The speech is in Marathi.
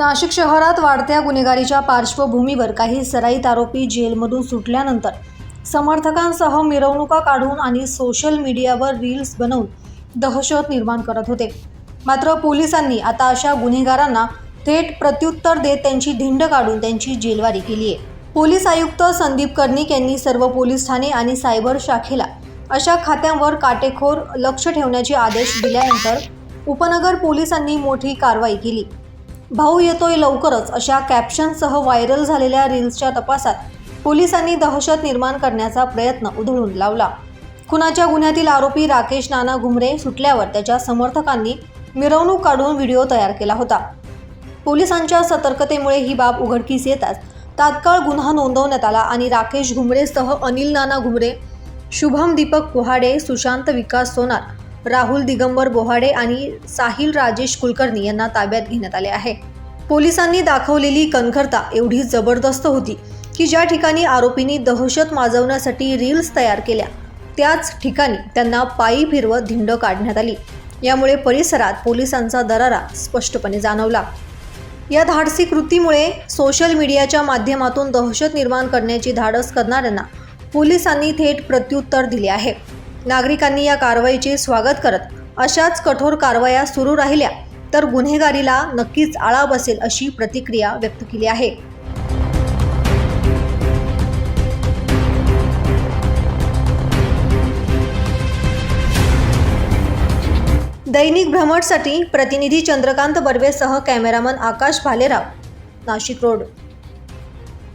नाशिक शहरात वाढत्या गुन्हेगारीच्या पार्श्वभूमीवर काही सराईत आरोपी जेलमधून सुटल्यानंतर समर्थकांसह मिरवणुका काढून आणि सोशल मीडियावर रील्स बनवून दहशत निर्माण करत होते. मात्र पोलिसांनी आता अशा गुन्हेगारांना थेट प्रत्युत्तर देत त्यांची धिंड काढून त्यांची जेलवारी केली आहे. पोलीस आयुक्त संदीप कर्णिक यांनी सर्व पोलीस ठाणे आणि सायबर शाखेला अशा खात्यांवर काटेखोर लक्ष ठेवण्याचे आदेश दिल्यानंतर उपनगर पोलिसांनी मोठी कारवाई केली. भाऊ येतोय लवकरच अशा कॅप्शनसह व्हायरल झालेल्या रील्सच्या तपासात पोलिसांनी दहशत निर्माण करण्याचा प्रयत्न उधळून लावला. खुनाच्या गुन्ह्यातील आरोपी राकेश नाना घुमरे सुटल्यावर त्याच्या समर्थकांनी मिरवणूक काढून व्हिडिओ तयार केला होता. पोलिसांच्या सतर्कतेमुळे ही बाब उघडकीस येताच तात्काळ गुन्हा नोंदवण्यात आला आणि राकेश घुमरेसह अनिल नाना घुमरे शुभम दीपक कुहाडे सुशांत विकास सोनार राहुल दिगंबर बोहाडे आणि साहिल राजेश कुलकर्णी यांना ताब्यात घेण्यात आले आहे. पोलिसांनी दाखवलेली कणखरता एवढी जबरदस्त होती की ज्या ठिकाणी आरोपींनी दहशत माजवण्यासाठी रील्स तयार केल्या त्याच ठिकाणी त्यांना पायी फिरवत धिंड काढण्यात आली. यामुळे परिसरात पोलिसांचा दरारा स्पष्टपणे जाणवला. या धाडसी कृतीमुळे सोशल मीडियाच्या माध्यमातून दहशत निर्माण करण्याची धाडस करणाऱ्यांना पोलिसांनी थेट प्रत्युत्तर दिले आहे. नागरिकांनी या कारवाईचे स्वागत करत अशाच कठोर कारवाया सुरू राहिल्या तर गुन्हेगारीला नक्कीच आळा बसेल अशी प्रतिक्रिया व्यक्त केली आहे. दैनिक भ्रमणसाठी प्रतिनिधी चंद्रकांत बर्वेसह कॅमेरामन आकाश भालेराव नाशिक रोड.